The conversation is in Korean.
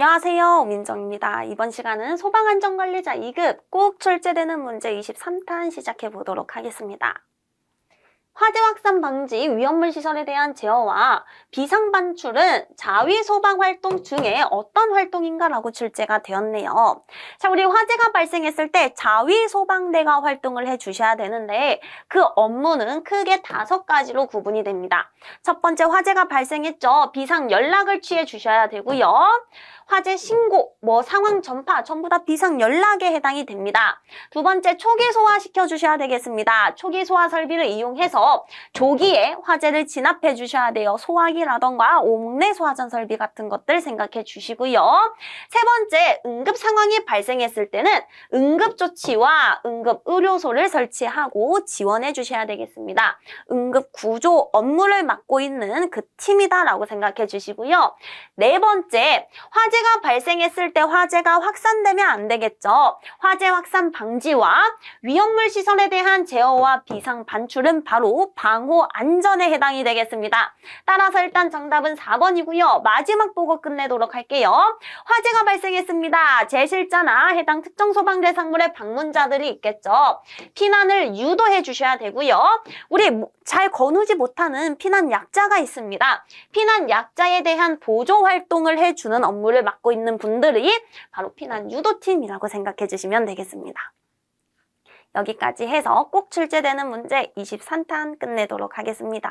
안녕하세요. 오민정입니다. 이번 시간은 소방안전관리자 2급 꼭 출제되는 문제 23탄 시작해 보도록 하겠습니다. 화재 확산 방지 위험물 시설에 대한 제어와 비상 반출은 자위 소방 활동 중에 어떤 활동인가라고 출제가 되었네요. 자, 우리 화재가 발생했을 때 자위 소방대가 활동을 해 주셔야 되는데 그 업무는 크게 다섯 가지로 구분이 됩니다. 첫 번째 화재가 발생했죠. 비상 연락을 취해 주셔야 되고요. 화재 신고, 뭐 상황 전파 전부 다 비상 연락에 해당이 됩니다. 두 번째 초기 소화 시켜 주셔야 되겠습니다. 초기 소화 설비를 이용해서 조기에 화재를 진압해 주셔야 돼요. 소화기라던가 오목내 소화전 설비 같은 것들 생각해 주시고요. 세 번째 응급 상황이 발생했을 때는 응급 조치와 응급 의료소를 설치하고 지원해 주셔야 되겠습니다. 응급 구조 업무를 맡고 있는 그 팀이다라고 생각해 주시고요. 네 번째, 화재 가 발생했을 때 화재가 확산되면 안 되겠죠. 화재 확산 방지와 위험물 시설에 대한 제어와 비상 반출은 바로 방호 안전에 해당이 되겠습니다. 따라서 일단 정답은 4번이고요. 마지막 보고 끝내도록 할게요. 화재가 발생했습니다. 제실자나 해당 특정 소방 대 상물의 방문자들이 있겠죠. 피난을 유도해 주셔야 되고요. 우리 뭐- 잘 거누지 못하는 피난 약자가 있습니다. 피난 약자에 대한 보조 활동을 해주는 업무를 맡고 있는 분들이 바로 피난 유도팀이라고 생각해 주시면 되겠습니다. 여기까지 해서 꼭 출제되는 문제 23탄 끝내도록 하겠습니다.